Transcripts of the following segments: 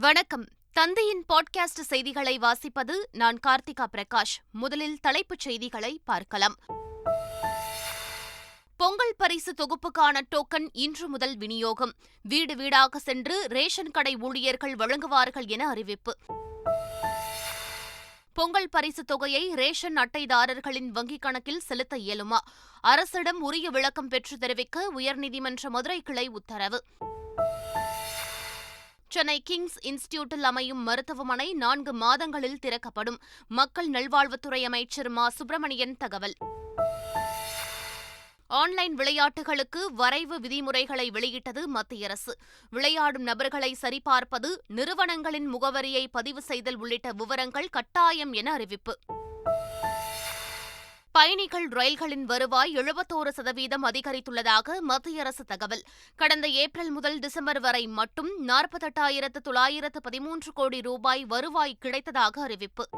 வணக்கம். தந்தையின் பாட்காஸ்ட் செய்திகளை வாசிப்பது நான் கார்த்திகா பிரகாஷ். முதலில் தலைப்புச் செய்திகளை பார்க்கலாம். பொங்கல் பரிசு தொகுப்புக்கான டோக்கன் இன்று முதல் விநியோகம். வீடு வீடாக சென்று ரேஷன் கடை ஊழியர்கள் வழங்குவார்கள் என அறிவிப்பு. பொங்கல் பரிசு தொகையை ரேஷன் அட்டைதாரர்களின் வங்கிக் கணக்கில் செலுத்த இயலுமா? அரசிடம் உரிய விளக்கம் பெற்று தெரிவிக்க உயர்நீதிமன்ற மதுரை கிளை உத்தரவு. சென்னை கிங்ஸ் இன்ஸ்டிடியூட்டில் அமையும் மருத்துவமனை நான்கு மாதங்களில் திறக்கப்படும். மக்கள் நல்வாழ்வுத்துறை அமைச்சர் மா. சுப்பிரமணியன் தகவல். ஆன்லைன் விளையாட்டுகளுக்கு வரைவு விதிமுறைகளை வெளியிட்டது மத்திய அரசு. விளையாடும் நபர்களை சரிபார்ப்பது நிறுவனங்களின் முகவரியை பதிவு செய்தல் உள்ளிட்ட விவரங்கள் கட்டாயம் என அறிவிப்பு. பயணிகள் ரயில்களின் வருவாய் எழுபத்தோரு சதவீதம் அதிகரித்துள்ளதாக மத்திய அரசு தகவல். கடந்த ஏப்ரல் முதல் டிசம்பர் வரை மட்டும் நாற்பத்தெட்டாயிரத்து தொள்ளாயிரத்து பதிமூன்று கோடி ரூபாய் வருவாய் கிடைத்ததாக அறிவிப்பு.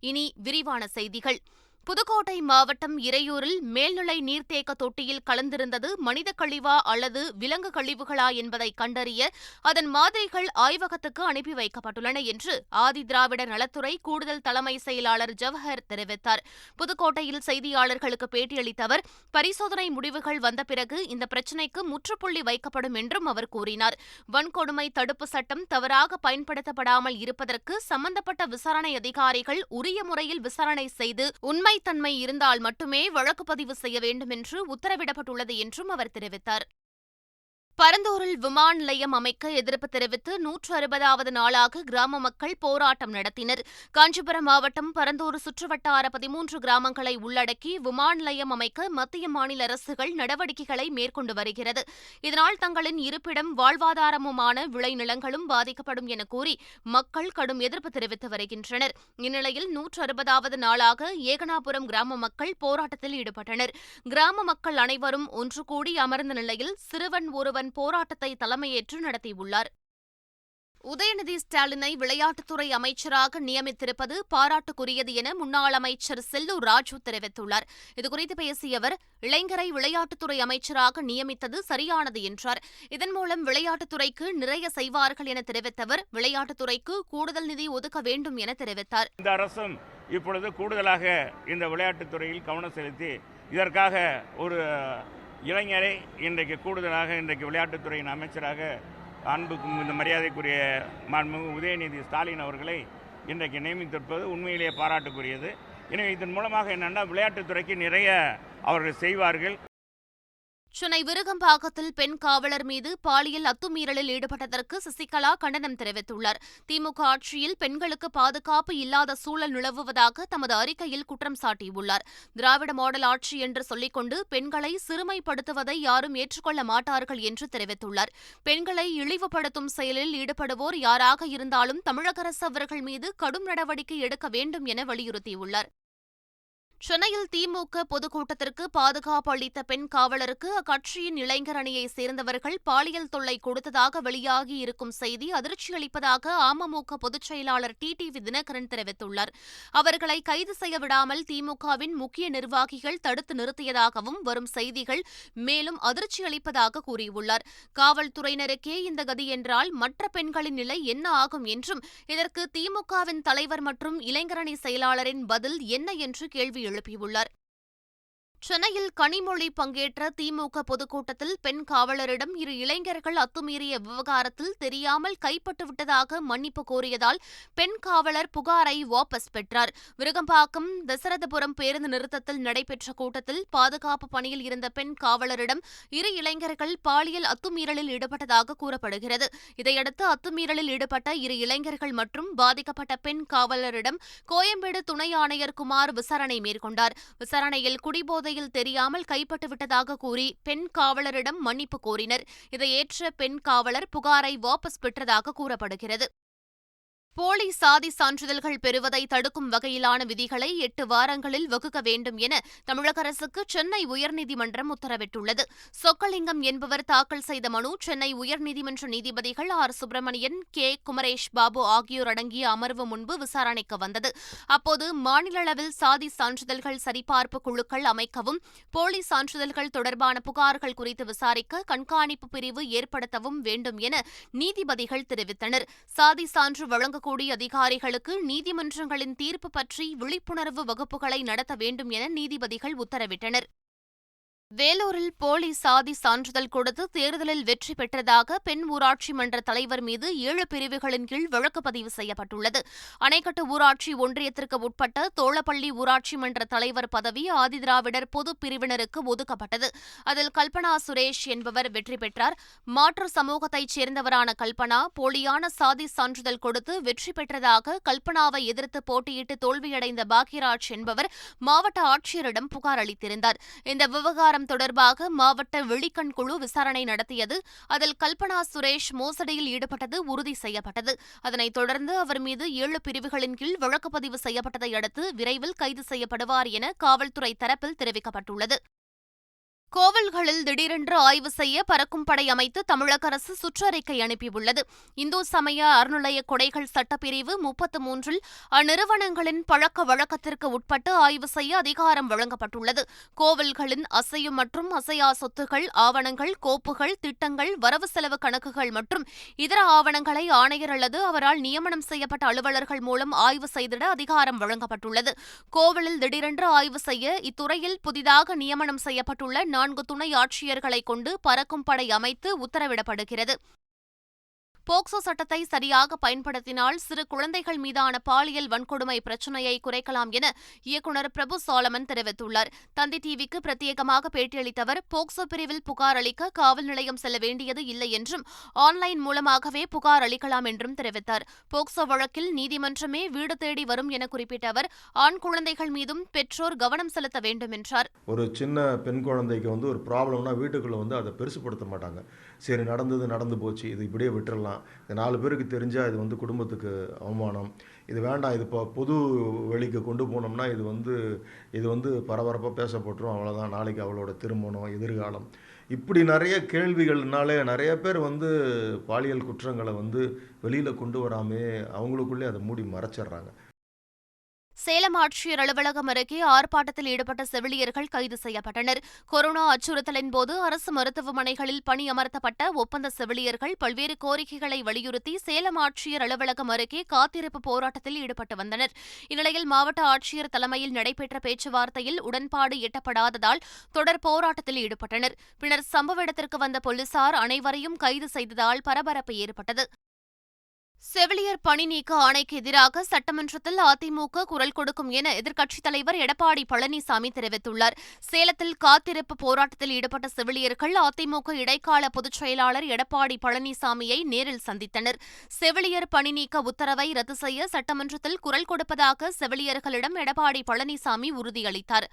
இனி விரிவான செய்திகள். புதுக்கோட்டை மாவட்டம் இறையூரில் மேல்நிலை நீர்த்தேக்க தொட்டியில் கலந்திருந்தது மனித கழிவா அல்லது விலங்கு கழிவுகளா என்பதை கண்டறிய அதன் மாதிரிகள் ஆய்வகத்துக்கு அனுப்பி வைக்கப்பட்டுள்ளன என்று ஆதி திராவிட நலத்துறை கூடுதல் தலைமை செயலாளர் ஜவஹர் தெரிவித்தார். புதுக்கோட்டையில் செய்தியாளர்களுக்கு பேட்டியளித்த அவர் பரிசோதனை முடிவுகள் வந்த பிறகு இந்த பிரச்சினைக்கு முற்றுப்புள்ளி வைக்கப்படும் என்றும் அவர் கூறினார். வன்கொடுமை தடுப்பு சட்டம் தவறாக பயன்படுத்தப்படாமல் இருப்பதற்கு சம்பந்தப்பட்ட விசாரணை அதிகாரிகள் உரிய முறையில் விசாரணை செய்து உண்மை உண்மைத்தன்மை இருந்தால் மட்டுமே வழக்கு பதிவு செய்ய வேண்டும் என்று உத்தரவிடப்பட்டுள்ளது என்றும் அவர் தெரிவித்தார். பரந்தூரில் விமான நிலையம் அமைக்க எதிர்ப்பு தெரிவித்து நூற்று அறுபதாவது நாளாக கிராம மக்கள் போராட்டம் நடத்தினர். காஞ்சிபுரம் மாவட்டம் பரந்தூர் சுற்றுவட்டார பதிமூன்று கிராமங்களை உள்ளடக்கி விமான நிலையம் அமைக்க மத்திய மாநில அரசுகள் நடவடிக்கைகளை மேற்கொண்டு வருகிறது. இதனால் தங்களின் இருப்பிடம் வாழ்வாதாரமுமான விளைநிலங்களும் பாதிக்கப்படும் என கூறி மக்கள் கடும் எதிர்ப்பு தெரிவித்து வருகின்றனர். இந்நிலையில் நூற்று அறுபதாவது நாளாக ஏகனாபுரம் கிராம மக்கள் போராட்டத்தில் ஈடுபட்டனர். கிராம மக்கள் அனைவரும் ஒன்று கூடி அமர்ந்த நிலையில் சிறுவன் ஒருவன் தன் போராட்டத்தை தலைமையேற்று நடத்தியுள்ளார். உதயநிதி ஸ்டாலினை விளையாட்டுத்துறை அமைச்சராக நியமித்திருப்பது பாராட்டுக்குரியது என முன்னாள் அமைச்சர் செல்லூர் ராஜு தெரிவித்துள்ளார். இதுகுறித்து பேசிய அவர் இளைஞரை விளையாட்டுத்துறை அமைச்சராக நியமித்தது சரியானது என்றார். இதன் மூலம் விளையாட்டுத்துறைக்கு நிறைய செய்வார்கள் என தெரிவித்த அவர் விளையாட்டுத்துறைக்கு கூடுதல் நிதி ஒதுக்க வேண்டும் என தெரிவித்தார். இந்த அரசும் இப்பொழுது கூடுதலாக இந்த விளையாட்டுத்துறையில் கவனம் செலுத்தி இதற்காக ஒரு இளைஞரை இன்றைக்கு கூடுதலாக இன்றைக்கு விளையாட்டுத்துறையின் அமைச்சராக அன்புக்கும் இந்த மரியாதைக்குரிய மாண்புமிகு உதயநிதி ஸ்டாலின் அவர்களை இன்றைக்கு நியமித்திருப்பது உண்மையிலேயே பாராட்டுக்குரியது. எனவே இதன் மூலமாக என்னென்னா விளையாட்டுத்துறைக்கு நிறைய அவர்கள் செய்வார்கள். சென்னை விருகம்பாக்கத்தில் பெண் காவலர் மீது பாலியல் அத்துமீறலில் ஈடுபட்டதற்கு சசிகலா கண்டனம் தெரிவித்துள்ளார். திமுக ஆட்சியில் பெண்களுக்கு பாதுகாப்பு இல்லாத சூழல் நிலவுவதாக தமது அறிக்கையில் குற்றம் சாட்டியுள்ளார். திராவிட மாடல் ஆட்சி என்று சொல்லிக்கொண்டு பெண்களை சிறுமைப்படுத்துவதை யாரும் ஏற்றுக்கொள்ள மாட்டார்கள் என்று தெரிவித்துள்ளார். பெண்களை இழிவுபடுத்தும் செயலில் ஈடுபடுவோர் யாராக இருந்தாலும் தமிழக அரசு அவர்கள் மீது கடும் நடவடிக்கை எடுக்க வேண்டும் என வலியுறுத்தியுள்ளார். சென்னையில் திமுக பொதுக்கூட்டத்திற்கு பாதுகாப்பு அளித்த பெண் காவலருக்கு அக்கட்சியின் இளைஞர் அணியைச் சேர்ந்தவர்கள் பாலியல் தொல்லை கொடுத்ததாக வெளியாகி இருக்கும் செய்தி அதிர்ச்சியளிப்பதாக அமமுக பொதுச் செயலாளர் டி டிவி தினகரன் தெரிவித்துள்ளார். அவர்களை கைது செய்ய விடாமல் திமுகவின் முக்கிய நிர்வாகிகள் தடுத்து நிறுத்தியதாகவும் வரும் செய்திகள் மேலும் அதிர்ச்சியளிப்பதாக கூறியுள்ளார். காவல்துறையினருக்கே இந்த கதி என்றால் மற்ற பெண்களின் நிலை என்ன ஆகும் என்றும் இதற்கு திமுகவின் தலைவர் மற்றும் இளைஞரணி செயலாளரின் பதில் என்ன என்று கேள்வி எழுப்பியுள்ளார். சென்னையில் கனிமொழி பங்கேற்ற திமுக பொதுக்கூட்டத்தில் பெண் காவலரிடம் இரு இளைஞர்கள் அத்துமீறிய விவகாரத்தில் தெரியாமல் கைப்பட்டுவிட்டதாக மன்னிப்பு கோரியதால் பெண் காவலர் புகாரை வாபஸ் பெற்றார். விருகம்பாக்கம் தசரதபுரம் பேருந்து நிறுத்தத்தில் நடைபெற்ற கூட்டத்தில் பாதுகாப்பு பணியில் இருந்த பெண் காவலரிடம் இரு இளைஞர்கள் பாலியல் அத்துமீறலில் ஈடுபட்டதாக கூறப்படுகிறது. இதையடுத்து அத்துமீறலில் ஈடுபட்ட இரு இளைஞர்கள் மற்றும் பாதிக்கப்பட்ட பெண் காவலரிடம் கோயம்பேடு துணை ஆணையர் குமார் விசாரணை மேற்கொண்டார். விசாரணையில் குடிபோதை முறையில் தெரியாமல் கைப்பட்டுவிட்டதாக கூறி பெண் காவலரிடம் மன்னிப்பு கோரினர். இதை ஏற்ற பெண் காவலர் புகாரை வாபஸ் பெற்றதாக கூறப்படுகிறது. போலி சாதி சான்றிதழ்கள் பெறுவதை தடுக்கும் வகையிலான விதிகளை எட்டு வாரங்களில் வகுக்க வேண்டும் என தமிழக அரசுக்கு சென்னை உயர்நீதிமன்றம் உத்தரவிட்டுள்ளது. சொக்கலிங்கம் என்பவர் தாக்கல் செய்த மனு சென்னை உயர்நீதிமன்ற நீதிபதிகள் ஆர். சுப்பிரமணியன் கே. குமரேஷ் பாபு ஆகியோர் அடங்கிய அமர்வு முன்பு விசாரணைக்கு வந்தது. அப்போது மாநில அளவில் சாதி சான்றிதழ்கள் சரிபார்ப்பு குழுக்கள் அமைக்கவும் போலி சான்றிதழ்கள் தொடர்பான புகார்கள் குறித்து விசாரிக்க கண்காணிப்பு பிரிவு ஏற்படுத்தவும் வேண்டும் என நீதிபதிகள் தெரிவித்தனர். சாதி சான்று வழங்க இருக்கக்கூடிய அதிகாரிகளுக்கு நீதிமன்றங்களின் தீர்ப்பு பற்றி விழிப்புணர்வு வகுப்புகளை நடத்த வேண்டும் என நீதிபதிகள் உத்தரவிட்டனர். வேலூரில் போலி சாதி சான்றிதழ் கொடுத்து தேர்தலில் வெற்றி பெற்றதாக பெண் ஊராட்சி மன்ற தலைவர் மீது ஏழு பிரிவுகளின் கீழ் வழக்கு பதிவு செய்யப்பட்டுள்ளது. அணைக்கட்டு ஊராட்சி ஒன்றியத்திற்கு உட்பட்ட தோளப்பள்ளி ஊராட்சி மன்ற தலைவர் பதவி ஆதிதிராவிடர் பொது பிரிவினருக்கு ஒதுக்கப்பட்டது. அதில் கல்பனா சுரேஷ் என்பவர் வெற்றி பெற்றார். மாற்று சமூகத்தைச் சேர்ந்தவரான கல்பனா போலியான சாதி சான்றிதழ் கொடுத்து வெற்றி பெற்றதாக கல்பனாவை எதிர்த்து போட்டியிட்டு தோல்வியடைந்த பாக்யராஜ் என்பவர் மாவட்ட ஆட்சியரிடம் புகார் அளித்திருந்தார். இந்த விவகாரம் விவகாரம் தொடர்பாக மாவட்ட வெளிக்கண் குழு விசாரணை நடத்தியது. அதில் கல்பனா சுரேஷ் மோசடியில் ஈடுபட்டது உறுதி செய்யப்பட்டது. அதனைத் தொடர்ந்து அவர் மீது ஏழு பிரிவுகளின் கீழ் வழக்கு பதிவு செய்யப்பட்டதை அடுத்து விரைவில் கைது செய்யப்படுவார் என காவல்துறை தரப்பில் தெரிவிக்கப்பட்டுள்ளது. கோவில்களில் திடீரென்று ஆய்வு செய்ய பறக்கும் படை அமைத்து தமிழக அரசு சுற்றறிக்கை அனுப்பியுள்ளது. இந்து சமய அறநிலைய கொடைகள் சட்டப்பிரிவு முப்பத்து மூன்றில் அந்நிறுவனங்களின் பழக்க வழக்கத்திற்கு உட்பட்டு ஆய்வு செய்ய அதிகாரம் வழங்கப்பட்டுள்ளது. கோவில்களின் அசையும் மற்றும் அசையா சொத்துகள் ஆவணங்கள் கோப்புகள் திட்டங்கள் வரவு செலவு கணக்குகள் மற்றும் இதர ஆவணங்களை ஆணையர் அல்லது அவரால் நியமனம் செய்யப்பட்ட அலுவலர்கள் மூலம் ஆய்வு செய்திட அதிகாரம் வழங்கப்பட்டுள்ளது. கோவிலில் திடீரென்று ஆய்வு செய்ய இத்துறையில் புதிதாக நியமனம் செய்யப்பட்டுள்ள நான்கு துணை ஆட்சியர்களை கொண்டு பறக்கும் படை அமைத்து உத்தரவிடப்படுகிறது. போக்சோ சட்டத்தை சரியாக பயன்படுத்தினால் சிறு குழந்தைகள் மீதான பாலியல் வன்கொடுமை பிரச்சினையை குறைக்கலாம் என இயக்குநர் பிரபு சாலமன் தெரிவித்துள்ளார். தந்தி டிவிக்கு பிரத்யேகமாக பேட்டியளித்தவர் போக்சோ பிரிவில் புகார் அளிக்க காவல் நிலையம் செல்ல வேண்டியது இல்லை என்றும் ஆன்லைன் மூலமாகவே புகார் அளிக்கலாம் என்றும் தெரிவித்தார். போக்சோ வழக்கில் நீதிமன்றமே வீடு தேடி வரும் என குறிப்பிட்ட அவர் ஆண் குழந்தைகள் மீதும் பெற்றோர் கவனம் செலுத்த வேண்டும் என்றார். ஒரு சின்ன பெண் குழந்தைக்கு வந்து ஒரு ப்ராப்ளம்னா வீட்டுக்குள்ள வந்து அதை பெருசுப்படுத்த மாட்டாங்க. சரி நடந்தது நடந்து போச்சு இது இப்படியே விட்டுறலாம். இது நாலு பேருக்கு தெரிஞ்சால் இது வந்து குடும்பத்துக்கு அவமானம். இது வேண்டாம் இது இப்போ பொது வெளிக்கு கொண்டு போனோம்னா இது வந்து இது வந்து பரபரப்பாக பேசப்பட்டுரும். அவ்வளோதான் நாளைக்கு அவளோட திருமணம் எதிர்காலம். இப்படி நிறைய கேள்விகள்னாலே நிறைய பேர் வந்து பாலியல் குற்றங்களை வந்து வெளியில் கொண்டு வராமே அவங்களுக்குள்ளே அதை மூடி மறைச்சிட்றாங்க. சேலம் ஆட்சியர் அலுவலகம் அருகே ஆர்ப்பாட்டத்தில் ஈடுபட்ட செவிலியர்கள் கைது செய்யப்பட்டனர். கொரோனா அச்சுறுத்தலின் போது அரசு மருத்துவமனைகளில் பணியமர்த்தப்பட்ட ஒப்பந்த செவிலியர்கள் பல்வேறு கோரிக்கைகளை வலியுறுத்தி சேலம் ஆட்சியர் அலுவலகம் அருகே காத்திருப்பு போராட்டத்தில் ஈடுபட்டு வந்தனர். இந்நிலையில் மாவட்ட ஆட்சியர் தலைமையில் நடைபெற்ற பேச்சுவார்த்தையில் உடன்பாடு எட்டப்படாததால் தொடர் போராட்டத்தில் ஈடுபட்டனர். பின்னர் சம்பவ இடத்திற்கு வந்த போலீசார் அனைவரையும் கைது செய்ததால் பரபரப்பு ஏற்பட்டது. செவிலியர் பணி நீக்க ஆணைக்கு எதிராக சட்டமன்றத்தில் அதிமுக குரல் கொடுக்கும் என எதிர்க்கட்சித் தலைவர் எடப்பாடி பழனிசாமி தெரிவித்துள்ளார். சேலத்தில் காத்திருப்பு போராட்டத்தில் ஈடுபட்ட செவிலியர்கள் அதிமுக இடைக்கால பொதுச் செயலாளர் எடப்பாடி பழனிசாமியை நேரில் சந்தித்தனர். செவிலியர் பணி நீக்க உத்தரவை ரத்து செய்ய சட்டமன்றத்தில் குரல் கொடுப்பதாக செவிலியர்களிடம் எடப்பாடி பழனிசாமி உறுதியளித்தார்.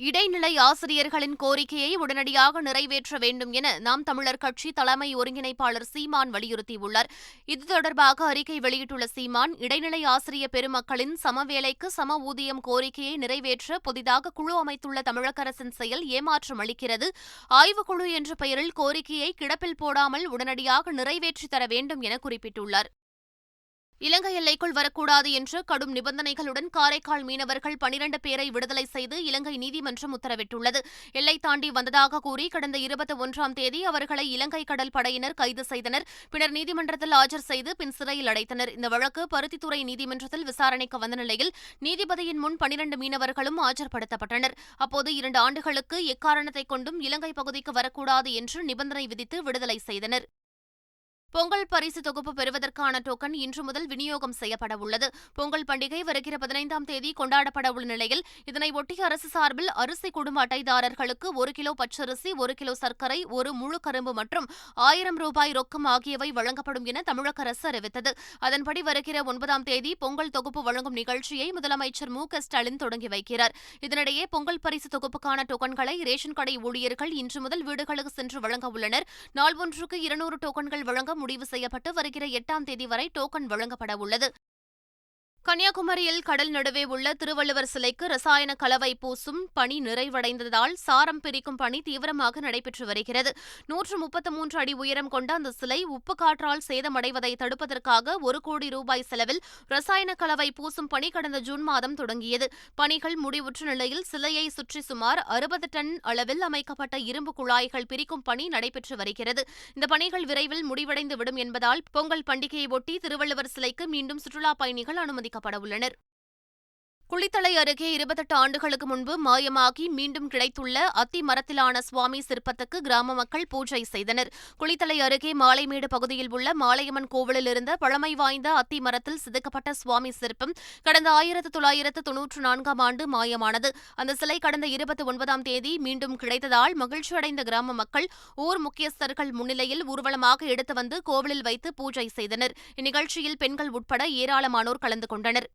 இடைநிலை ஆசிரியர்களின் கோரிக்கையை உடனடியாக நிறைவேற்ற வேண்டும் என நாம் தமிழர் கட்சி தலைமை ஒருங்கிணைப்பாளர் சீமான் வலியுறுத்தியுள்ளார். இது தொடர்பாக அறிக்கை வெளியிட்டுள்ள சீமான் இடைநிலை ஆசிரிய பெருமக்களின் சமவேலைக்கு சம ஊதியம் கோரிக்கையை நிறைவேற்ற புதிதாக குழு அமைத்துள்ள தமிழக அரசின் செயல் ஏமாற்றம் அளிக்கிறது. ஆய்வுக்குழு என்ற பெயரில் கோரிக்கையை கிடப்பில் போடாமல் உடனடியாக நிறைவேற்றித் தர வேண்டும் என குறிப்பிட்டுள்ளார். இலங்கை எல்லைக்குள் வரக்கூடாது என்று கடும் நிபந்தனைகளுடன் காரைக்கால் மீனவர்கள் பனிரண்டு பேரை விடுதலை செய்து இலங்கை நீதிமன்றம் உத்தரவிட்டுள்ளது. எல்லை தாண்டி வந்ததாக கூறி கடந்த இருபத்தி ஒன்றாம் தேதி அவர்களை இலங்கை கடல் படையினர் கைது செய்தனர். பின்னர் நீதிமன்றத்தில் ஆஜர் செய்து பின் சிறையில் அடைத்தனர். இந்த வழக்கு பருத்தித்துறை நீதிமன்றத்தில் விசாரணைக்கு வந்த நிலையில் நீதிபதியின் முன் பனிரண்டு மீனவர்களும் ஆஜர்படுத்தப்பட்டனர். அப்போது இரண்டு ஆண்டுகளுக்கு எக்காரணத்தை கொண்டும் இலங்கை பகுதிக்கு வரக்கூடாது என்று நிபந்தனை விதித்து விடுதலை செய்தனர். பொங்கல் பரிசு தொகுப்பு பெறுவதற்கான டோக்கன் இன்று முதல் விநியோகம் செய்யப்பட உள்ளது. பொங்கல் பண்டிகை வருகிற பதினைந்தாம் தேதி கொண்டாடப்பட உள்ள நிலையில் இதனை ஒட்டி அரசு சார்பில் அரிசி குடும்ப அட்டைதாரர்களுக்கு ஒரு கிலோ பச்சரிசி ஒரு கிலோ சர்க்கரை ஒரு முழு கரும்பு மற்றும் ஆயிரம் ரூபாய் ரொக்கம் ஆகியவை வழங்கப்படும் என தமிழக அரசு அறிவித்தது. அதன்படி வருகிற ஒன்பதாம் தேதி பொங்கல் தொகுப்பு வழங்கும் நிகழ்ச்சியை முதலமைச்சர் மு ஸ்டாலின் தொடங்கி வைக்கிறார். இதனிடையே பொங்கல் பரிசு தொகுப்புக்கான டோக்கன்களை ரேஷன் கடை ஊழியர்கள் இன்று முதல் வீடுகளுக்கு சென்று வழங்க உள்ளனர். நாள் ஒன்றுக்கு இருநூறு டோக்கன்கள் வழங்க முடிவு செய்யப்பட்டு வருகிற எட்டாம் தேதி வரை டோக்கன் வழங்கப்பட உள்ளது கன்னியாகுமரியில் கடல் நடுவே உள்ள திருவள்ளுவர் சிலைக்கு ரசாயன கலவை பூசும் பணி நிறைவடைந்ததால் சாரம் பிரிக்கும் பணி தீவிரமாக நடைபெற்று வருகிறது. நூற்று முப்பத்து மூன்று அடி உயரம் கொண்ட அந்த சிலை உப்பு காற்றால் சேதமடைவதை தடுப்பதற்காக ஒரு கோடி ரூபாய் செலவில் ரசாயன கலவை பூசும் பணி கடந்த ஜூன் மாதம் தொடங்கியது. பணிகள் முடிவுற்ற நிலையில் சிலையை சுற்றி சுமார் அறுபது டன் அளவில் அமைக்கப்பட்ட இரும்பு குழாய்கள் பிரிக்கும் பணி நடைபெற்று வருகிறது. இந்த பணிகள் விரைவில் முடிவடைந்து விடும் என்பதால் பொங்கல் பண்டிகையை ஒட்டி திருவள்ளுவர் சிலைக்கு மீண்டும் சுற்றுலாப் பயணிகள் அனுமதிக்க உள்ளனர். குளித்தலை அருகே இருபத்தெட்டு ஆண்டுகளுக்கு முன்பு மாயமாகி மீண்டும் கிடைத்துள்ள அத்தி மரத்திலான சுவாமி சிற்பத்துக்கு கிராம மக்கள் பூஜை செய்தனர். குளித்தலை அருகே மாலைமேடு பகுதியில் உள்ள மாலையம்மன் கோவிலில் இருந்த பழமை வாய்ந்த அத்தி மரத்தில் செதுக்கப்பட்ட சுவாமி சிற்பம் கடந்த ஆயிரத்து தொள்ளாயிரத்து தொன்னூற்று நான்காம் ஆண்டு மாயமானது. அந்த சிலை கடந்த இருபத்தி ஒன்பதாம் தேதி மீண்டும் கிடைத்ததால் மகிழ்ச்சியடைந்த கிராம மக்கள் ஊர் முக்கியஸ்தர்கள் முன்னிலையில் ஊர்வலமாக எடுத்து வந்து கோவிலில் வைத்து பூஜை செய்தனர். இந்நிகழ்ச்சியில் பெண்கள் உட்பட ஏராளமானோர் கலந்து கொண்டனர்.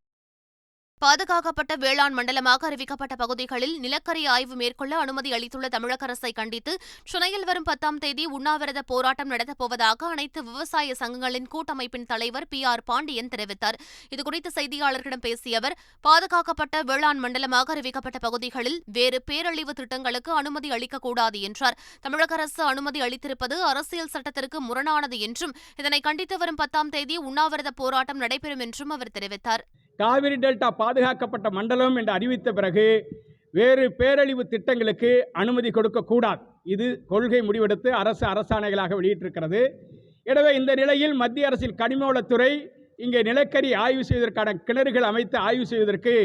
பாதுகாக்கப்பட்ட வேளாண் மண்டலமாக அறிவிக்கப்பட்ட பகுதிகளில் நிலக்கரி ஆய்வு மேற்கொள்ள அனுமதி அளித்துள்ள தமிழக அரசை கண்டித்து சென்னையில் வரும் பத்தாம் தேதி உண்ணாவிரத போராட்டம் நடத்தப் போவதாக அனைத்து விவசாய சங்கங்களின் கூட்டமைப்பின் தலைவர் பி ஆர் பாண்டியன் தெரிவித்தார். இதுகுறித்து செய்தியாளர்களிடம் பேசிய அவர் பாதுகாக்கப்பட்ட வேளாண் மண்டலமாக அறிவிக்கப்பட்ட பகுதிகளில் வேறு பேரழிவு திட்டங்களுக்கு அனுமதி அளிக்கக்கூடாது என்றார். தமிழக அரசு அனுமதி அளித்திருப்பது அரசியல் சட்டத்திற்கு முரணானது என்றும் இதனை கண்டித்து வரும் பத்தாம் தேதி உண்ணாவிரத போராட்டம் நடைபெறும் என்றும் அவர் தெரிவித்தார். காவிரி டெல்டா பாதுகாக்கப்பட்ட மண்டலம் என்று அறிவித்த பிறகு வேறு பேரழிவு திட்டங்களுக்கு அனுமதி கொடுக்கக்கூடாது இது கொள்கை முடிவெடுத்து அரசு அரசாணைகளாக வெளியிட்டிருக்கிறது. எனவே இந்த நிலையில் மத்திய அரசின் கனிமவளத்துறை இங்கே நிலக்கரி ஆய்வு செய்வதற்கான கிணறுகள் அமைத்து ஆய்வு செய்வதற்கு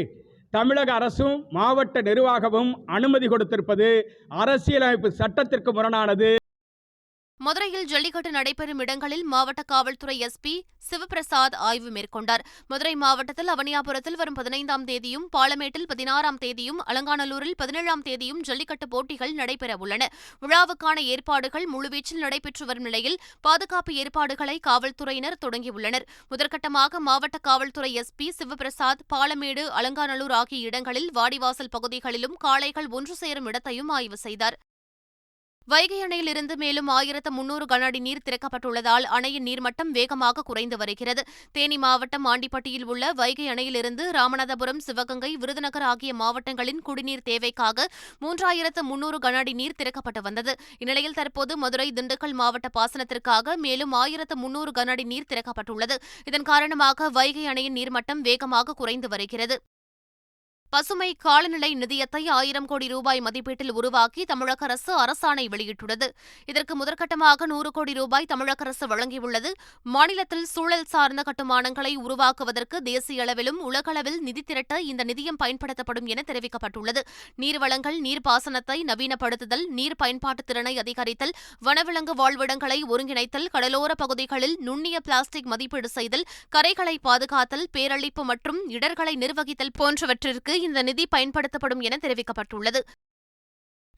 தமிழக அரசும் மாவட்ட நிர்வாகமும் அனுமதி கொடுத்திருப்பது அரசியலமைப்பு சட்டத்திற்கு முரணானது. மதுரையில் ஜல்லிக்கட்டு நடைபெறும் இடங்களில் மாவட்ட காவல்துறை எஸ்பி சிவபிரசாத் ஆய்வு மேற்கொண்டார். மதுரை மாவட்டத்தில் அவனியாபுரத்தில் வரும் பதினைந்தாம் தேதியும் பாலமேட்டில் பதினாறாம் தேதியும் அலங்காநல்லூரில் பதினேழாம் தேதியும் ஜல்லிக்கட்டு போட்டிகள் நடைபெறவுள்ளன விழாவுக்கான ஏற்பாடுகள் முழுவீச்சில் நடைபெற்று வரும் நிலையில் பாதுகாப்பு ஏற்பாடுகளை காவல்துறையினர் தொடங்கியுள்ளனர். முதற்கட்டமாக மாவட்ட காவல்துறை எஸ்பி சிவபிரசாத் பாலமேடு அலங்காநல்லூர் ஆகிய இடங்களில் வாடிவாசல் பகுதிகளிலும் காளைகள் ஒன்று சேரும் இடத்தையும் ஆய்வு செய்தார். வைகை அணையிலிருந்து மேலும் ஆயிரத்து முன்னூறு கனஅடி நீர் திறக்கப்பட்டுள்ளதால் அணையின் நீர்மட்டம் வேகமாக குறைந்து வருகிறது. தேனி மாவட்டம் ஆண்டிப்பட்டியில் உள்ள வைகை அணையிலிருந்து ராமநாதபுரம் சிவகங்கை விருதுநகர் ஆகிய மாவட்டங்களின் குடிநீர் தேவைக்காக மூன்றாயிரத்து முன்னூறு கனஅடி நீர் திறக்கப்பட்டு வந்தது. இந்நிலையில் தற்போது மதுரை திண்டுக்கல் மாவட்ட பாசனத்திற்காக மேலும் ஆயிரத்து முன்னூறு கனஅடி நீர் திறக்கப்பட்டுள்ளது. இதன் காரணமாக வைகை அணையின் நீர்மட்டம் வேகமாக குறைந்து வருகிறது. பசுமை காலநிலை நிதியத்தை ஆயிரம் கோடி ரூபாய் மதிப்பீட்டில் உருவாக்கி தமிழக அரசு அரசாணை வெளியிட்டுள்ளது. இதற்கு முதற்கட்டமாக நூறு கோடி ரூபாய் தமிழக அரசு வழங்கியுள்ளது. மாநிலத்தில் சூழல் சார்ந்த கட்டுமானங்களை உருவாக்குவதற்கு தேசிய அளவிலும் உலகளவில் நிதி திரட்ட இந்த நிதியம் பயன்படுத்தப்படும் என தெரிவிக்கப்பட்டுள்ளது. நீர்வளங்கள் நீர்ப்பாசனத்தை நவீனப்படுத்துதல் நீர் பயன்பாட்டு திறனை அதிகரித்தல் வனவிலங்கு வாழ்விடங்களை ஒருங்கிணைத்தல் கடலோர பகுதிகளில் நுண்ணிய பிளாஸ்டிக் மதிப்பீடு செய்தல் கரைகளை பாதுகாத்தல் பேரழிப்பு மற்றும் இடர்களை நிர்வகித்தல் போன்றவற்றிற்கு இந்த நிதி பயன்படுத்தப்படும் என தெரிவிக்கப்பட்டுள்ளது.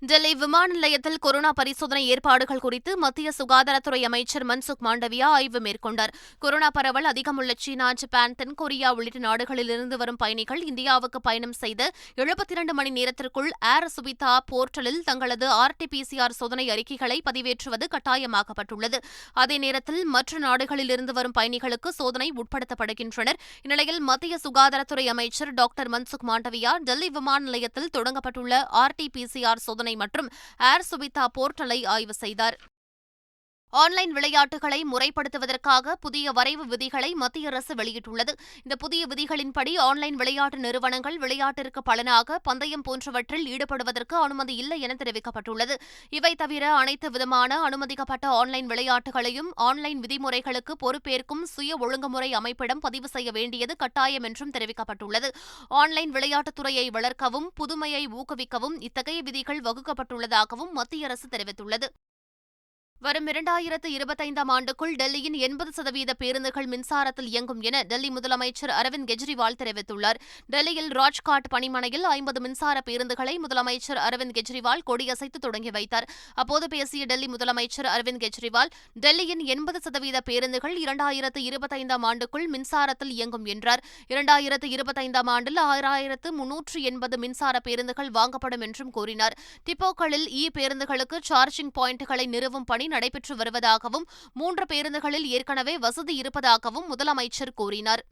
டெல்லி விமான நிலையத்தில் கொரோனா பரிசோதனை ஏற்பாடுகள் குறித்து மத்திய சுகாதாரத்துறை அமைச்சர் மன்சுக் மாண்டவியா ஆய்வு மேற்கொண்டார். கொரோனா பரவல் அதிகமுள்ள சீனா ஜப்பான் தென்கொரியா உள்ளிட்ட நாடுகளிலிருந்து வரும் பயணிகள் இந்தியாவுக்கு பயணம் செய்து எழுபத்தி இரண்டு மணி நேரத்திற்குள் ஏர் சுவிதா போர்ட்டலில் தங்களது ஆர்டிபிசிஆர் சோதனை அறிக்கைகளை பதிவேற்றுவது கட்டாயமாக்கப்பட்டுள்ளது. அதே நேரத்தில் மற்ற நாடுகளிலிருந்து வரும் பயணிகளுக்கு சோதனை உட்படுத்தப்படுகின்றனர். இந்நிலையில் மத்திய சுகாதாரத்துறை அமைச்சர் டாக்டர் மன்சுக் மாண்டவியா டெல்லி விமான நிலையத்தில் தொடங்கப்பட்டுள்ள ஆர்டிபிசிஆர் சோதனை மற்றும் ஏர் சுவிதா போர்ட்டலை ஆய்வு செய்தார். ஆன்லைன் விளையாட்டுகளை முறைப்படுத்துவதற்காக புதிய வரைவு விதிகளை மத்திய அரசு வெளியிட்டுள்ளது. இந்த புதிய விதிகளின்படி ஆன்லைன் விளையாட்டு நிறுவனங்கள் விளையாட்டிற்கு பலனாக பந்தயம் போன்றவற்றில் ஈடுபடுவதற்கு அனுமதி இல்லை என தெரிவிக்கப்பட்டுள்ளது. இவை தவிர அனைத்து விதமான அனுமதிக்கப்பட்ட ஆன்லைன் விளையாட்டுகளையும் ஆன்லைன் விதிமுறைகளுக்கு பொறுப்பேற்கும் சுய ஒழுங்குமுறை அமைப்பிடம் பதிவு செய்ய வேண்டியது கட்டாயம் என்றும் தெரிவிக்கப்பட்டுள்ளது. ஆன்லைன் விளையாட்டுத்துறையை வளர்க்கவும் புதுமையை ஊக்குவிக்கவும் இத்தகைய விதிகள் வகுக்கப்பட்டுள்ளதாகவும் மத்திய அரசு தெரிவித்துள்ளது. வரும் இரண்டாயிரத்து இருபத்தைந்தாம் ஆண்டுக்குள் டெல்லியின் எண்பது சதவீத பேருந்துகள் மின்சாரத்தில் இயங்கும் என டெல்லி முதலமைச்சர் அரவிந்த் கெஜ்ரிவால் தெரிவித்துள்ளார். டெல்லியில் ராஜ்காட் பணிமனையில் ஐம்பது மின்சார பேருந்துகளை முதலமைச்சர் அரவிந்த் கெஜ்ரிவால் கொடியசைத்து தொடங்கி வைத்தார். அப்போது பேசிய டெல்லி முதலமைச்சர் அரவிந்த் கெஜ்ரிவால் டெல்லியின் எண்பது சதவீத பேருந்துகள் இரண்டாயிரத்து இருபத்தைந்தாம் ஆண்டுக்குள் மின்சாரத்தில் இயங்கும் என்றார். இரண்டாயிரத்து இருபத்தைந்தாம் ஆண்டில் ஆறாயிரத்து முன்னூற்று எண்பது மின்சார பேருந்துகள் வாங்கப்படும் என்றும் கூறினார். டிப்போக்களில் இ பேருந்துகளுக்கு சார்ஜிங் பாயிண்டுகளை நிறுவும் பணி நடைபெற்று வருவதாகவும் மூன்று பேருந்துகளில் ஏற்கனவே வசதி இருப்பதாகவும் முதலமைச்சர் கூறினார்.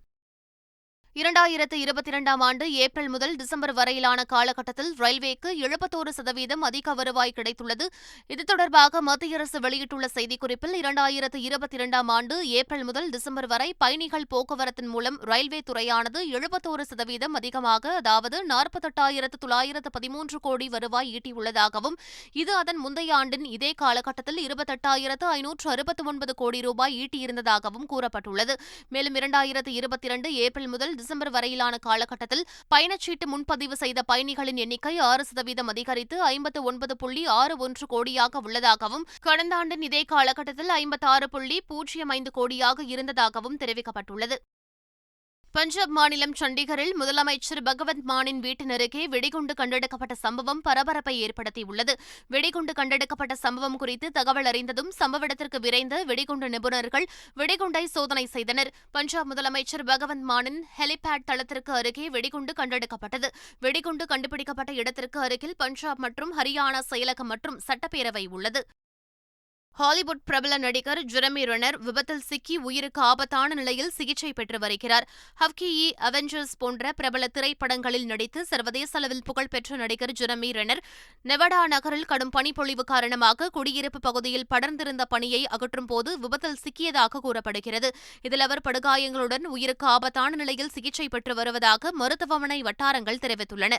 இரண்டாயிரத்து இருபத்தி இரண்டாம் ஆண்டு ஏப்ரல் முதல் டிசம்பர் வரையிலான காலகட்டத்தில் ரயில்வேக்கு எழுபத்தோரு சதவீதம் அதிக வருவாய் கிடைத்துள்ளது. இது தொடர்பாக மத்திய அரசு வெளியிட்டுள்ள செய்திக்குறிப்பில் இரண்டாயிரத்து இருபத்தி இரண்டாம் ஆண்டு ஏப்ரல் முதல் டிசம்பர் வரை பயணிகள் போக்குவரத்தின் மூலம் ரயில்வே துறையானது எழுபத்தோரு சதவீதம் அதிகமாக அதாவது நாற்பத்தெட்டாயிரத்து தொள்ளாயிரத்து பதிமூன்று கோடி வருவாய் ஈட்டியுள்ளதாகவும் இது அதன் முந்தைய ஆண்டின் இதே காலகட்டத்தில் இருபத்தெட்டாயிரத்து ஐநூற்று அறுபத்தி ஒன்பது கோடி ரூபாய் ஈட்டியிருந்ததாகவும் கூறப்பட்டுள்ளது. மேலும் இரண்டாயிரத்து இருபத்தி இரண்டு ஏப்ரல் முதல் டிசம்பர் வரையிலான காலகட்டத்தில் பயணச்சீட்டு முன்பதிவு செய்த பயணிகளின் எண்ணிக்கை ஆறு சதவீதம் அதிகரித்து ஐம்பத்து ஒன்பது புள்ளி ஆறு ஒன்று கோடியாக உள்ளதாகவும் கடந்த ஆண்டின் இதே காலகட்டத்தில் ஐம்பத்தாறு புள்ளி பூஜ்ஜியம் ஐந்து கோடியாக இருந்ததாகவும் தெரிவிக்கப்பட்டுள்ளது. பஞ்சாப் மாநிலம் சண்டிகரில் முதலமைச்சர் பகவந்த் மானின் வீட்டின் அருகே வெடிகுண்டு கண்டெடுக்கப்பட்ட சம்பவம் பரபரப்பை ஏற்படுத்தியுள்ளது. வெடிகுண்டு கண்டெடுக்கப்பட்ட சம்பவம் குறித்து தகவல் அறிந்ததும் சம்பவ இடத்திற்கு விரைந்த வெடிகுண்டு நிபுணர்கள் வெடிகுண்டை சோதனை செய்தனர். பஞ்சாப் முதலமைச்சர் பகவந்த் மானின் ஹெலிபேட் தளத்திற்கு அருகே வெடிகுண்டு கண்டெடுக்கப்பட்டது. வெடிகுண்டு கண்டுபிடிக்கப்பட்ட இடத்திற்கு அருகில் பஞ்சாப் மற்றும் ஹரியானா செயலகம் மற்றும் சட்டப்பேரவை உள்ளது. ஹாலிவுட் பிரபல நடிகர் ஜெரமி ரெனர் விபத்தில் சிக்கி உயிருக்கு ஆபத்தான நிலையில் சிகிச்சை பெற்று வருகிறார். ஹவ்கியி அவெஞ்சர்ஸ் போன்ற பிரபல திரைப்படங்களில் நடித்து சர்வதேச அளவில் புகழ்பெற்ற நடிகர் ஜெரமி ரெனர் நெவடா நகரில் கடும் பனிப்பொழிவு காரணமாக குடியிருப்பு பகுதியில் படர்ந்திருந்த பணியை அகற்றும் போது விபத்தில் சிக்கியதாக கூறப்படுகிறது. இதில் அவர் படுகாயங்களுடன் உயிருக்கு ஆபத்தான நிலையில் சிகிச்சை பெற்று வருவதாக மருத்துவமனை வட்டாரங்கள் தெரிவித்துள்ளன.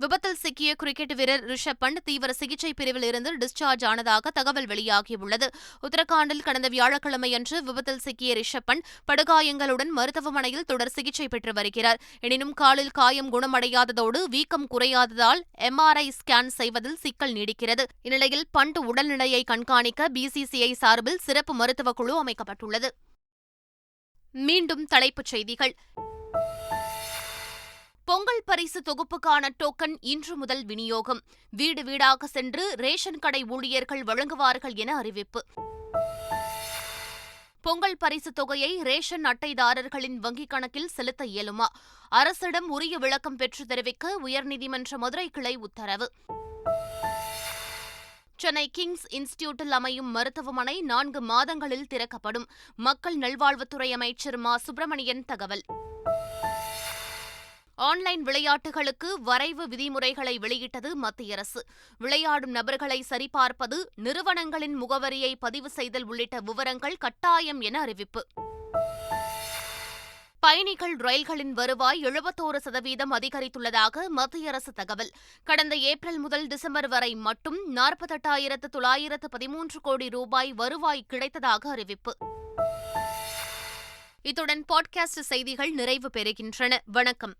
விபத்தில் சிக்கிய கிரிக்கெட் வீரர் ரிஷப் பண்ட் தீவிர சிகிச்சை பிரிவில் இருந்து டிஸ்சார்ஜ் ஆனதாக தகவல் வெளியாகியுள்ளது. உத்தரகாண்டில் கடந்த வியாழக்கிழமையன்று விபத்தில் சிக்கிய ரிஷப் பண்ட் படுகாயங்களுடன் மருத்துவமனையில் தொடர் சிகிச்சை பெற்று வருகிறார். எனினும் காலில் காயம் குணமடையாததோடு வீக்கம் குறையாததால் எம்ஆர்ஐ ஸ்கேன் செய்வதில் சிக்கல் நீடிக்கிறது. இந்நிலையில் பண்ட் உடல்நிலையை கண்காணிக்க பிசிசிஐ சார்பில் சிறப்பு மருத்துவக் குழு அமைக்கப்பட்டுள்ளது. மீண்டும் தலைப்புச் செய்திகள். பொங்கல் பரிசு தொகுப்புக்கான டோக்கன் இன்று முதல் விநியோகம். வீடு வீடாக சென்று ரேஷன் கடை ஊழியர்கள் வழங்குவார்கள் என அறிவிப்பு. பொங்கல் பரிசு தொகையை ரேஷன் அட்டைதாரர்களின் வங்கிக் கணக்கில் செலுத்த இயலுமா? அரசிடம் உரிய விளக்கம் பெற்று தெரிவிக்க உயர்நீதிமன்ற மதுரை கிளை உத்தரவு. சென்னை கிங்ஸ் இன்ஸ்டிடியூட்டில் அமையும் மருத்துவமனை நான்கு மாதங்களில் திறக்கப்படும். மக்கள் நல்வாழ்வுத்துறை அமைச்சர் மா. சுப்பிரமணியன் தகவல். ஆன்லைன் விளையாட்டுகளுக்கு வரைவு விதிமுறைகளை வெளியிட்டது மத்திய அரசு. விளையாடும் நபர்களை சரிபார்ப்பது நிறுவனங்களின் முகவரியை பதிவு செய்தல் உள்ளிட்ட விவரங்கள் கட்டாயம் என அறிவிப்பு. பயணிகள் ரயில்களின் வருவாய் எழுபத்தோரு சதவீதம் அதிகரித்துள்ளதாக மத்திய அரசு தகவல். கடந்த ஏப்ரல் முதல் டிசம்பர் வரை மட்டும் நாற்பத்தெட்டாயிரத்து தொள்ளாயிரத்து பதிமூன்று கோடி ரூபாய் வருவாய் கிடைத்ததாக அறிவிப்பு. இத்துடன் பாட்காஸ்ட் செய்திகள் நிறைவு பெறுகின்றன. வணக்கம்.